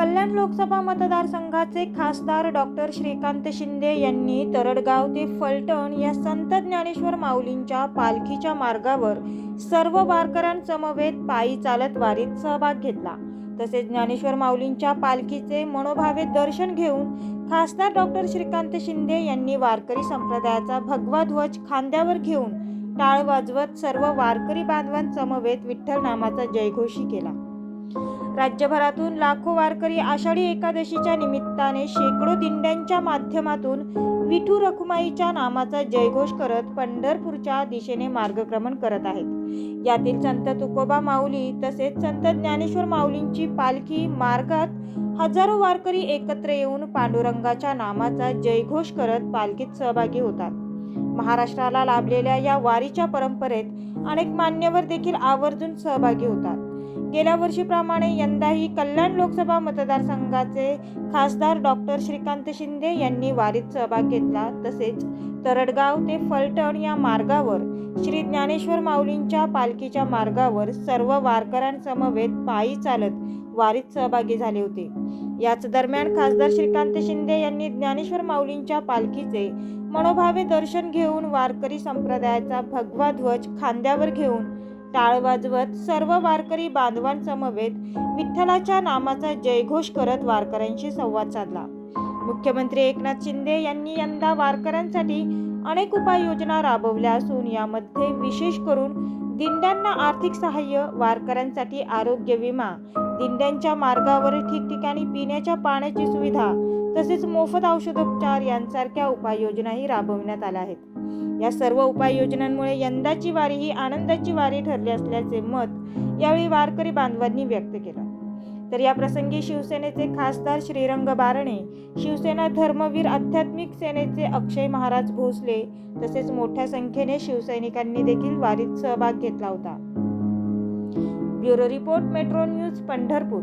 कल्याण लोकसभा मतदारसंघाचे खासदार डॉक्टर श्रीकांत शिंदे यांनी तरडगाव ते फलटण या संत ज्ञानेश्वर माऊलींच्या पालखीच्या मार्गावर सर्व वारकऱ्यांसमवेत पायी चालत वारीत सहभाग घेतला. तसेच ज्ञानेश्वर माऊलींच्या पालखीचे मनोभावे दर्शन घेऊन खासदार डॉक्टर श्रीकांत शिंदे यांनी वारकरी संप्रदायाचा भगवा ध्वज खांद्यावर घेऊन टाळ वाजवत सर्व वारकरी बांधवांसमवेत विठ्ठल नामाचा जयघोषी केला. राज्यभरातून लाखो वारकरी आषाढी एकादशीच्या निमित्ताने शेकडो दिंड्यांच्या माध्यमातून विठू रखुमाईच्या नामाचा जयघोष करत पंढरपूरच्या दिशेने मार्गक्रमण करत आहेत. यातील संत तुकोबा माऊली तसेच संत ज्ञानेश्वर माऊलींची पालखी मार्गात हजारो वारकरी एकत्र येऊन पांडुरंगाच्या नामाचा जयघोष करत पालखीत सहभागी होतात. महाराष्ट्राला लाभलेल्या या वारीच्या परंपरेत अनेक मान्यवर देखील आवर्जून सहभागी होतात. गेल्या वर्षीप्रमाणे यंदाही कल्याण लोकसभा मतदारसंघाचे खासदार डॉक्टर श्रीकांत शिंदे यांनी वारीत सहभाग घेतला. तसेच तरडगाव ते फलटण या मार्गावर श्री ज्ञानेश्वर माऊलींच्या पालखीच्या मार्गावर सर्व वारकऱ्यांसमवेत पायी चालत वारीत सहभागी झाले होते. याच दरम्यान खासदार श्रीकांत शिंदे यांनी ज्ञानेश्वर माऊलींच्या पालखीचे मनोभावे दर्शन घेऊन वारकरी संप्रदायाचा भगवा ध्वज खांद्यावर घेऊन टाळ वाजवत सर्व वारकरी बांधवांसमवेत विठ्ठलाच्या नामाचा जयघोष करत वारकऱ्यांशी संवाद साधला. मुख्यमंत्री एकनाथ शिंदे यांनी यंदा वारकऱ्यांसाठी अनेक उपाययोजना राबवल्या असून यामध्ये विशेष करून दिंड्यांना आर्थिक सहाय्य वारकऱ्यांसाठी आरोग्य विमा दिंड्यांच्या मार्गावर ठिकठिकाणी पिण्याच्या पाण्याची सुविधा तसेच मोफत औषधोपचार यांसारख्या उपाययोजनाही राबवण्यात आल्या आहेत. या सर्व उपाययोजनांमुळे यंदाची वारी ही आनंदाची वारी ठरली असल्याचे मत यावेळी वारकरी बांधवांनी व्यक्त केलं. तर या प्रसंगी शिवसेनेचे खासदार श्रीरंग बारणे शिवसेना धर्मवीर आध्यात्मिक सेनेचे अक्षय महाराज भोसले तसेच मोठ्या संख्येने शिवसैनिकांनी देखील वारीत सहभाग घेतला होता. Bureau report metro news Pandharpur.